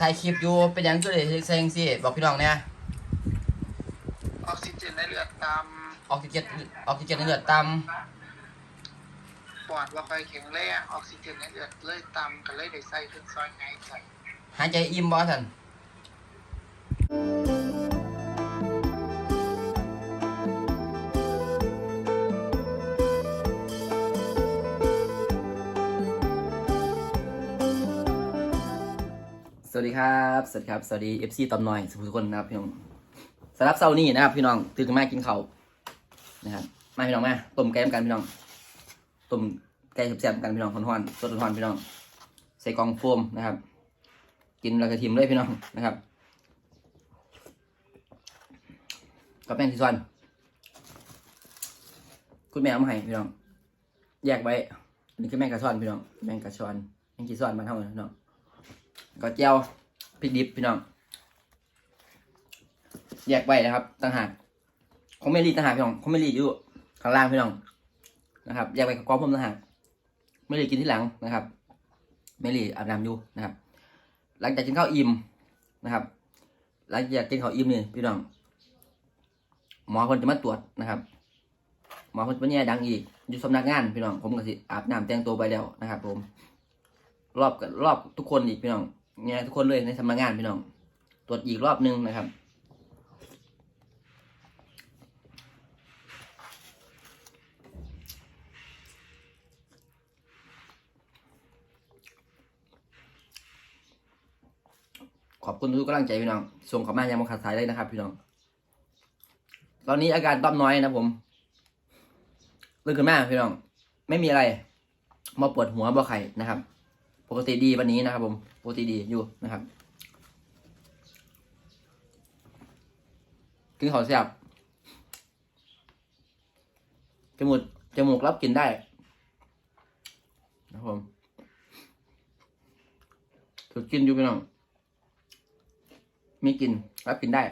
ถ่ายคลิปอยู่เป็นหยังก็เลยเซ็งสิบอกพี่น้องเนี่ยออกซิเจนในเลือดต่ออกซิเจนออกซิเจนในเลือดต่ำปอดว่าค่อยแข็งแรงออกซิเจนในเลือดเลยต่ำก็เลยได้ใส่เครื่องซอยไงใส่ำหายใจอิ่มบ่ท่าน วัสดีครับ สวัสดีครับ สวัสดี FC ตอมหน่อยสุทุกคนนะครับพี่น้องสำหรับเช้านี้นะครับพี่น้องตื่นมากินข้าวนะครับ มาพี่น้องมาต้มไก่กันพี่น้อง ต้มไก่แซ่บๆกันพี่น้องฮ้อนๆสดๆพี่น้อง ใส่กล่องโฟมนะครับ กินแล้วก็ทิมเลยพี่น้องนะครับกับแป้งที่ซอนคุณแม่เอามาให้พี่น้อง แยกไว้นนี้คือแม่งกระชอนพี่น้อง แม่งกระชอนแม่งกีซอนมาเท่าไหร่พี่น้อง ก็เจียวพริกดิบพี่น้องแยกไว้นะครับต่างหากคงไม่รีดต่างหากพี่น้องคงไม่รีดอยู่ข้างล่างพี่น้องนะครับแยกไว้กับกองผมต่างหากไม่รีดกินที่หลังนะครับ ไม่รีอาบน้ำอยู่นะครับ หลังจากกินข้าวอิ่มนะครับ หลังจากกินข้าวอิ่มนี่พี่น้องหมอคนจะมาตรวจนะครับ หมอคนจะมาแย่ดังอีกอยู่สำนักงานพี่น้องผมก็สิอาบน้ำแต่งตัวไปแล้วนะครับ ผม รอบกับรอบทุกคนอีกพี่น้อง แย่ยทุกคนเลยในสำนักงานพี่น้อง ตรวจอีกรอบหนึงนะครับ ขอบคุณทุกกำลังใจพี่น้อง ส่งเข้ามายังมาขาดสายเลยนะครับพี่น้อง ตอนนี้อาการต้อมน้อยนะผมลื่นขึ้นมาพี่น้อง ไม่มีอะไรมาปวดหัวบ่ไข่นะครับ ปกติดีวันนี้นะครับผมปกติดีอยู่นะครับกินข้าวแซ่บจมูกจมูกรับกลินได้นะครับผมถูกกินอยู่พี่น้องมีกินรับกินได้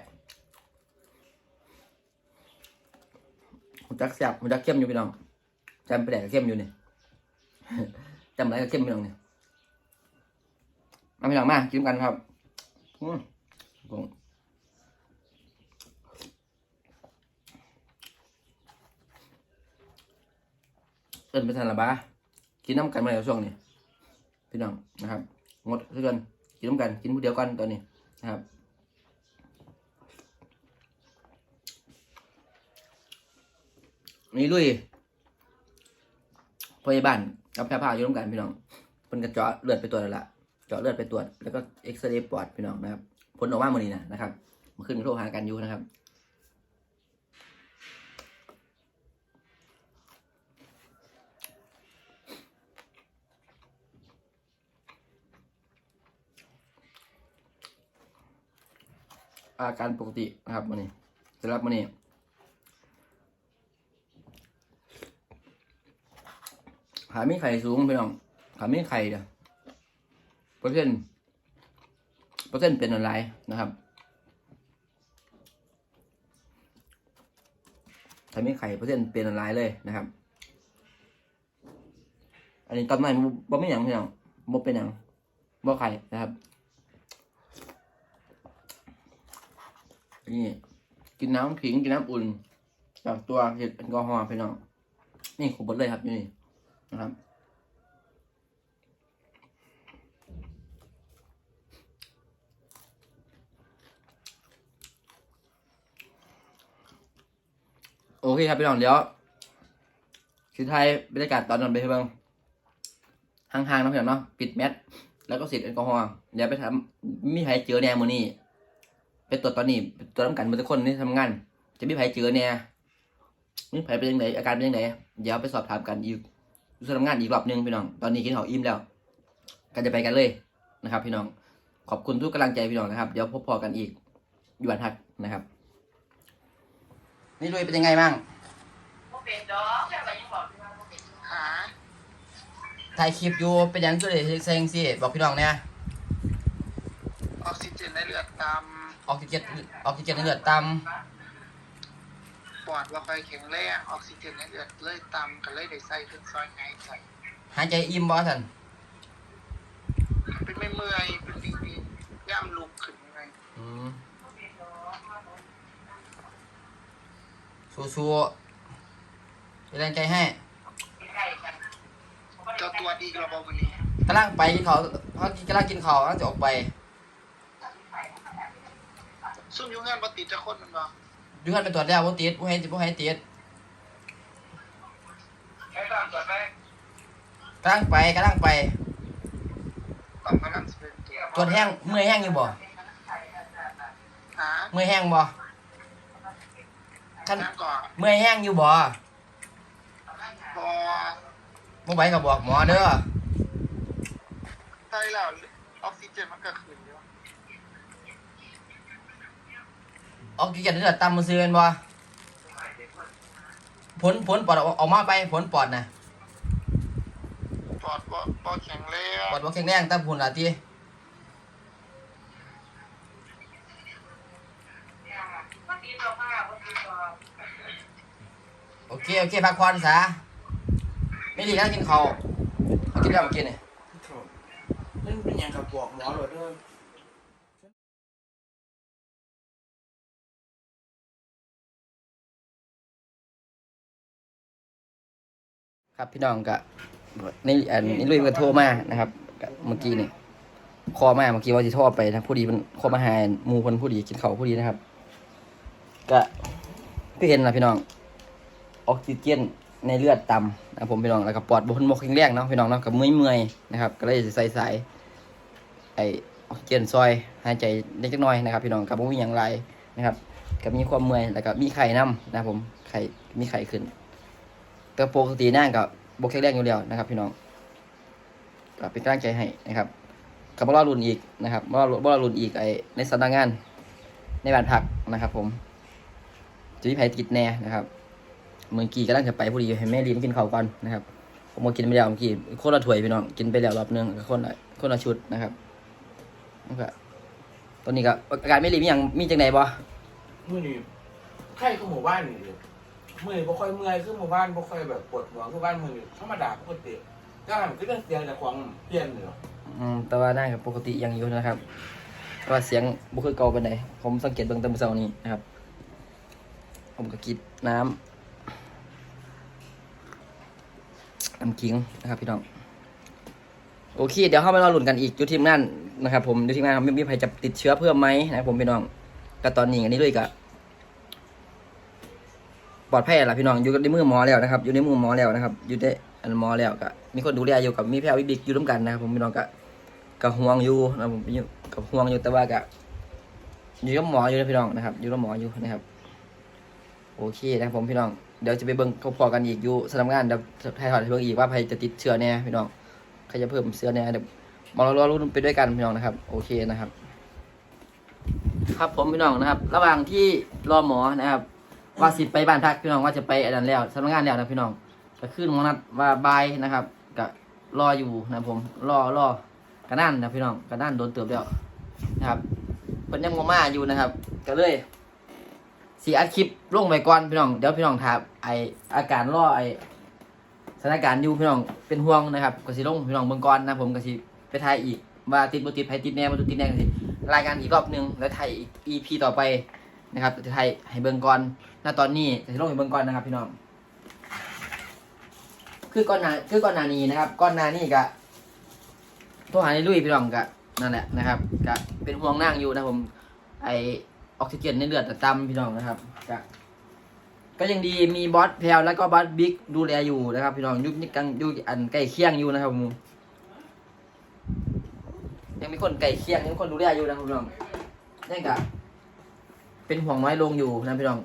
ผมจักแซ่บผมจักเข้มอยู่พี่น้องจำไปแดกเข้มอยู่นี่จำอะไรก็เข้มพี่น้องเนี่ย มาพี่น้องมากินกันครับอืมเอินไปทันละบ้ากินน้ำกันมาแล้วช่วงนี้พี่น้องนะครับงดเพื่อนกินน้ำกันกินผู้เดียวกันตอนนี้นะครับนี่ลุยพยาบาลกับแพทย์พาอยู่ร่วมกันพี่น้องเพิ่นก็เจาะเลือดไปตรวแล้วล่ะ เจาะเลือดไปตรวจแล้วก็เอ็กซเรย์ปอดพี่น้องนะครับผลออกมาเมื่อนี้นะนะครับมาขึ้นโทรหากันอยู่นะครับอาการปกตินะครับวันนี้สำหรับวันนี้หาไม่ไข่สูงพี่น้องหาไม่ไข่เด้อ ปอร์เซ็นต์เปอร์เซ็นต์เป็นอะไรนะครับถ้าไม่ไข่เปอร์เซ็นต์เป็นอะไรเลยนะครับ อันนี้ตอนไหนบ่ไม่หยังพี่น้องบ่เป็นหยังบ่ไข่นะครับ นี่ กินน้ำขิงกินน้ำอุ่นจากตัวเห็ดแอลกอฮอล์พี่น้องนี่ขบดเลยครับนี่นะครับ เคครับพี่น้องเดี๋ยวคือไทยบรรยากาศตอนนั้นไปเพิ่งห่างๆนะพี่น้องเนาะปิดแมสแล้วก็เสร็จแอลกอฮอล์เดี๋ยวไปทำมีใครเจอแนวมือนี่ไปตรวจตอนนี้ตรวจน้ำกันมือทุกคนที่ทำงาน จะมีไผเจอเนี่ยมีไผเป็นยังไงอาการเป็นยังไงเดี๋ยวไปสอบถามกันอีกดูทำงานอีกรอบหนึงพี่น้องตอนนี้กินข้าวอิ่มแล้วก็จะไปกันเลยนะครับ พี่น้องขอบคุณทุกกำลังใจพี่น้องนะครับ เดี๋ยวพบพอกันอีกอยู่วันทัดนะครับ นี่ลุยเป็นยังไงบ้างหาถ่ายคลิปอยู่เป็นหยังก็เลยเซ็งสิบอกพี่น้องเนี่ยออกซิเจนในเลือดต่ออกซิเจนออกซิเจนในเลือดต่ำปอดว่าค่อยแข็งแรงออกซิเจนในเลือดเลยต่ำก็เลยได้ใส่เครื่องซอยไงใส่ำหายใจอิ่มบ่ท่านเป็นไม่เมื่อยเป็นวิงวิงยย่ำลุกขึ้นไงอืม สู้ๆเป็นแรงใจให้เจ้าตัวดีกระบอกวันนี้กำลังไปกินเขาวเขากำลังกินเขาวกำลังจะออกไปซุ่มอยุ่งงานปฏิจะคนมันบ่ดูกันไปตรวจแล้วว่าติดว่าให้ว่าให้ติดให้ตามตัวไปกำลังไปกำลังไปต้องกำลังสเป็นตัวตรวจแห้งเมื่อยแห้งอยู่บ่หาเมื่อยแห้งบ่ คันน้ำก่อนเมื่อยแห้งอยู่บ่พอบ่ไหวก็บอกหมอเด้อใช่แล้วออกซิเจนมันก็ขึ้นอยู่ออกกินเลือดต่ำมาซื้อกันบ่ผลผลปอดออกออกมาไปผลปอดน่ะปอดบ่บ่แข็งแรงปอดบ่แข็งแรงแต่ผลล่ะ ติโอเคโอเคพักผ่อนซะไม่ดีแล้วกินข้าวเอากินแล้วเมื่อกี้นี่นั่นเป็นหยังกับบอกหมอเลยเด้อครับพี่น้องก็ในอันนี้ลุยก็โทรมานะครับก็เมื่อกี้นี่คอมาเมื่อกี้ว่าสิโทรไปนะผู้ดีมันโทรมาหาหมู่คนผู้ดีกินข้าวผู้ดีนะครับ ก็คือเห็นนะพี่น้องออกซิเจนในเลือดต่ำนะผมพี่น้องแล้วก็ปอดบนบกแข็งแรงเนาะพี่น้องเนาะกับเมื่อยเมื่อยนะครับ ก็เลยใส่สายไอออกซิเจนซอยหายใจเล็กน้อยนะครับ พี่น้องกับไม่มีอย่างไรนะครับกับมีความเมื่อยแล้วก็มีไข้น้ำนะผมไข้มีไข้ขึ้นก็ปกตินั่งกับบกแข็งแรงอยู่แล้วนะครับ พี่น้องก็เป็นกำลังใจให้นะครับกับรอรุ่นอีกนะครับบ่รอรอรุ่นอีกไอในสำนักงานในบ้านพักนะครับ ผม จะมีไผติดแน่นะครับเมื่อกี้กำลังจะไปพอดีให้แม่รีมกินข้าวก่อนนะครับผมมากินไปแล้วเมื่อกี้คนละถ้วยพี่น้องกินไปแล้วรอบนึงก็คนละคนละชุดนะครับแล้วก็ตอนนี้ก็อาการไม่รีมีอย่างมีจังไหนบ่มื่อนี้ไข้ก็หมู่บ้านนี่เลยมื่อนี้บ่ค่อยเมื่อยคือหมู่บ้านบ่ค่อยแบบปวดหัวคือบ้านมื่อนี้ธรรมดาปกติก็ทำก็เรื่องเสียงจากของเปลี่ยนเลยอืมแต่ว่าน่าจะปกติยังอยู่นะครับแต่ว่าเสียงบุคือเก่าไปไหนใดผมสังเกตเบื้องต้นเมื่อเช้านี้นะครับ ผมก็กินน้ำน้ำขิงนะครับ พี่น้อง โอเค เดี๋ยวเข้ามารอลุ้นกันอีกอยู่ทีมงานนะครับ ผมอยู่ทีมงานมีมีใครจะติดเชื้อเพิ่มไหมนะครับผมพี่น้องก็ตอนนี้อันนี้ด้วยกับปลอดภัยแล้วพี่น้องอยู่ในมือหมอแล้วนะครับ อยู่ในมือหมอแล้วนะครับ อยู่ในอันหมอแล้วก็มีคนดูแลอยู่กับมีแพทย์วิบิกอยู่ร่วมกันนะครับผมพี่น้องก็ก็ห่วงอยู่นะผมอยู่กับห่วงอยู่แต่ว่าก็อยู่กับหมออยู่นะพี่น้องนะครับ อยู่กับหมออยู่นะครับ โอเคนะครับผมพี่น้อง เดี๋ยวจะไปเบิ่งเขาพอกันอีกอยู่สำนักงานเดี๋ยวไทยถอดให้เบิ่งอีกว่าใครจะติดเชื้อแน่พี่น้องใครจะเพิ่มเชื้อแน่เดี๋ยวมารอรุ่นไปด้วยกันพี่น้องนะครับ โอเคนะครับ ครับผมพี่น้องนะครับ ระหว่างที่รอหมอนะครับ ว่าสิไปบ้านพักพี่น้องว่าจะไปอันนั้นแล้วสำนักงานแล้วนะพี่น้องก็ขึ้นมอนัดว่าบายนะครับก็รออยู่นะผมรอรอกระนั่นนะพี่น้องกระนั่นโดนเติบแล้วนะครับเพิ่นยังงมาอยู่นะครับ ก็เลย สีอัดคลิปลงไปก่อนพี่น้องเดี๋ยวพี่น้องถามไออาการรอไอสถานการณ์อยู่พี่น้องเป็นห่วงนะครับกสิลงพี่น้องเบิ่งก่อนนะผมกสิไปถ่ายอีกว่าติดบติดไผติดแน่บ่ติดแน่กสิรายงานอีกรอบหนึงแล้วถ่ายอีก EP ต่อไปนะครับจะถ่ายให้เบิ่งก่อนณตอนนี้จะลงให้เบิ่งก่อนนะครับ พี่น้อง คือก่อนหน้าคือก่อนหน้านี้นะครับก่อนหน้านี้ก็โทรหาในลุยพี่น้องก็นั่นแหละนะครับก็เป็นห่วงนั่งอยู่นะผมไอ ออกซิเจนในเลือดต่ำพี่น้องนะครับก็ก็ยังดีมีบอสแพลวแล้วก็บอสบิ๊กดูแลอยู่นะครับ พี่น้องยุคนี้กังยุอันใกล้เคียงอยู่นะครับผมยังมีคนใกล้เคียงยังมีคนดูแลอยู่นะพี่น้องนี่ก็เป็นห่วงน้อยลงอยู่นะพี่น้อง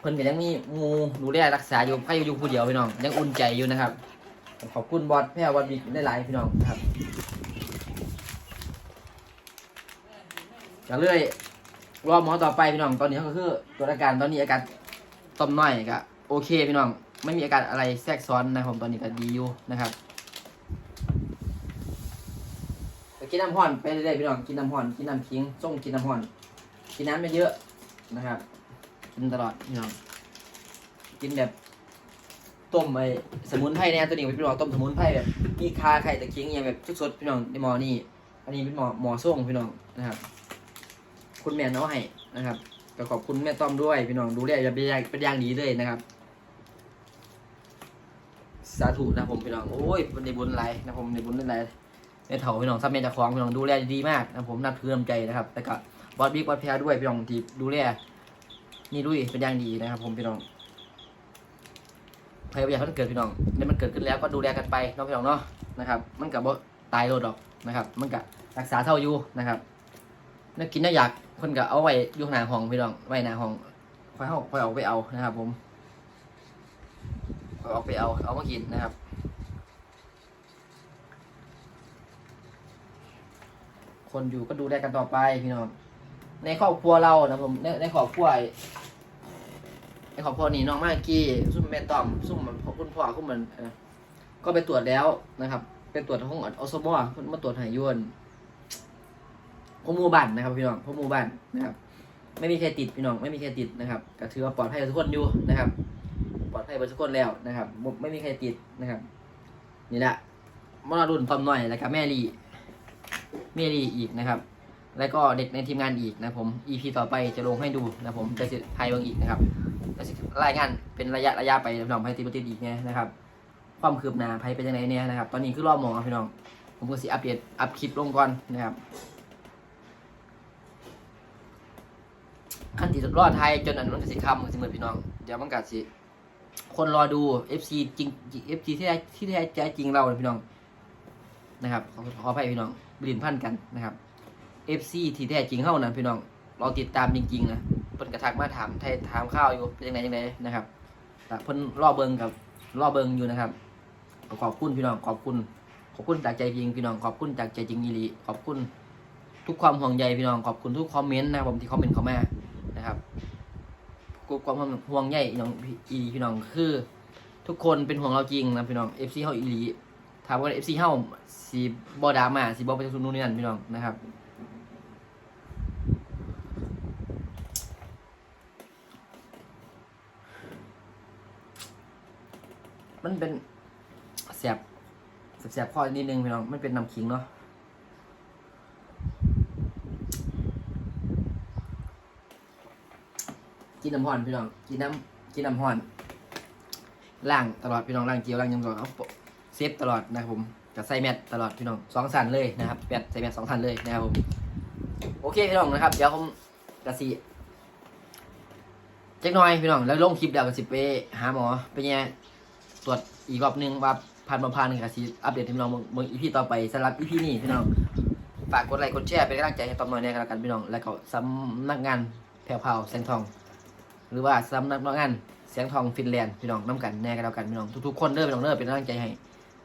เพิ่นก็ยังมีหมูดูแลรักษาอยู่ใครอยู่ผู้เดียวพี่น้อง ยังอุ่นใจอยู่นะครับ ขอบคุณบอสแพ่บอสบิ๊กได้หลายพี่น้องนะครับก็เลย รอหมอต่อไปพี่น้องตอนนี้ก็คือตัวจอาการตอนนี้อาการต้มน้อยก็โอเคพี่น้องไม่มีอาการอะไรแทรกซ้อนนะครับผมตอนนี้ก็ดีอยู่นะครับกินน้ำห่อนไปเรื่อยๆพี่น้องกินน้ำห่อนกินน้ำทิ้งส่งกินน้ำห่อนกินน้ำไม่เยอะนะครับ กินตลอดพี่น้องกินแบบต้มไอ้สมุนไพรเนี่ยตัวนี้พี่น้องต้มสมุนไพรแบบมีคาไข่ตะเคียงอย่างแบบสดๆพี่น้องในหมอนี่อันนี้เป็นหมอหมอส่งพี่น้องนะครับ คุณแม่น้องให้นะครับก็ขอบคุณแม่ต้อมด้วยพี่น้องดูแลเป็นอย่างเป็นอย่างดีเลยนะครับ สาธุนะผมพี่น้องโอ้ยเป็นในบุญไรนะผมในบุญในไรในเถาพี่น้องซับเมนจากของพี่น้องดูแลดีมากนะผมนับถือน้ำใจนะครับแต่ก็บอสบิ๊กบอสแพรด้วยพี่น้องที่ดูแลนี่ด้วยเป็นอย่างดีนะครับ ผมพี่น้องใครอยากให้มันเกิดพี่น้องในมันเกิดขึ้นแล้วก็ดูแลกันไปน้องพี่น้องเนาะนะครับ มันกับตายโลดดอกนะครับ มันกับรักษาเท่าอยู่นะครับนักกินน่าอยาก คนก็เอาไว้อยู่หน้าห้องพี่น้องไว้หน้าห้องค่อยเอาค่อยเอาไปเอานะครับ ผมเอาออกไปเอาเอามากินนะครับคนอยู่ก็ดูแลกันต่อไปพี่น้องในครอบครัวเรานะผมในในครอบครัวในครอบครัวนี้น้องมากกี้ซุ่มแม่ตอมซุ่มมันคุณพ่อคุณเหมือนก็ไปตรวจแล้วนะครับเป็นตรวจห้องอสมอคุณมาตรวจหายยวน พวกมูบ้านนะครับพี่น้องพวกมูบ้านนะครับ ไม่มีใครติดพี่น้องไม่มีใครติดนะครับก็ถือว่าปลอดภัยกับทุกคนอยู่นะครับ ปลอดภัยเบทุกคนแล้วนะครับบ่ไม่มีใครติดนะครับ นี่แหละมรดุนพร้อมหน่อยแล้วก็แม่ลีแม่ลีอีกนะครับ แล้วก็เด็กในทีมงานอีกนะผม EP ต่อไปจะลงให้ดูนะผมจะสิไทยบางอีกนะครับจะสิรายงานเป็นระยะระยะไปพี่น้องไพ่ติดบ่ติดอีกเนี่ยนะครับ ความคืบหน้าไพ่เป็นยังไงเนี่ยนะครับ ตอนนี้คือรอหมองพี่น้องผมก็สิอัปเดตอัพคลิปลงก่อนนะครับ ขั้นที่รอดไทยจนอันนั้นก็สิคำสิเหมือนพี่น้อง เดี๋ยวมันก็สิ คนรอดู FC จริง FC ที่แท้ที่แท้ใจจริงเราเนี่ยพี่น้องนะครับขอขออภัยพี่น้องบลินพันกันนะครับ FC ที่แท้จริงเฮานั้นพี่น้องเราติดตามจริงๆนะเพิ่นกระทักมาถามไทยถามข้าวอยู่เป็นยังไงยังไงนะครับแต่เพิ่นรอเบิงกับรอเบิงอยู่นะครับ ขอบคุณพี่น้องขอบคุณ ขอบคุณจากใจจริงพี่น้องขอบคุณจากใจจริงอีหลีขอบคุณทุกความห่วงใยพี่น้องขอบคุณทุกคอมเมนต์นะผมที่คอมเมนต์เข้ามา กูความห่วงใยน้องอีพี่น้องคือ ทุกคนเป็นห่วงเราจริงนะพี่น้อง FC เฮาอีหลีถามว่า FC เฮาสิบ่ดามาสิบ่ไปทุนนู่นนี่นั่นพี่น้องนะครับมันเป็นแสบแสบๆคอนิดนึงพี่น้องมันเป็นน้ำขิงเนาะ กินน้ำห่อนพี่น้อง กินน้ำกินน้ำห่อนล้างตลอดพี่น้องล้างเจียวล้างยังตลอดเอาเซฟตลอดนะครับผมกับใส่แมทตลอดพี่น้องสองสันเลยนะครับแมทใส่แมทสองสันเลยนะครับผมโอเคพี่น้องนะครับเดี๋ยวผมกระสีเจ๊กหน้อยพี่น้องแล้วลงคลิปเดี๋ยวกระสิไปหาหมอไปเนี่ยตรวจอีกรอบหนึงว่าผ่านมาผ่านกระสีอัปเดตพี่น้องเบิ่งอีพีต่อไปสำหรับอีพีนี้พี่น้องฝากกดไลค์กดแชร์เป็นกำลังใจให้ตอมหน่อยเนี่ยกันแล้วกันพี่น้องแล้วก็สำนักงานแผ่วพาวแสงทอง หรือว่าสำนักงานเสียงทองฟินแลนด์พี่น้องน้ำกันแน่กันแล้วกันพี่น้องทุกๆคนเด้อพี่น้องเด้อเป็นกำลังใจให้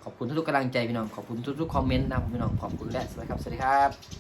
ขอบคุณทุกๆกำลังใจพี่น้องขอบคุณทุกๆคอมเมนต์นะพี่น้องขอบคุณและสวัสดีครับสวัสดีครับ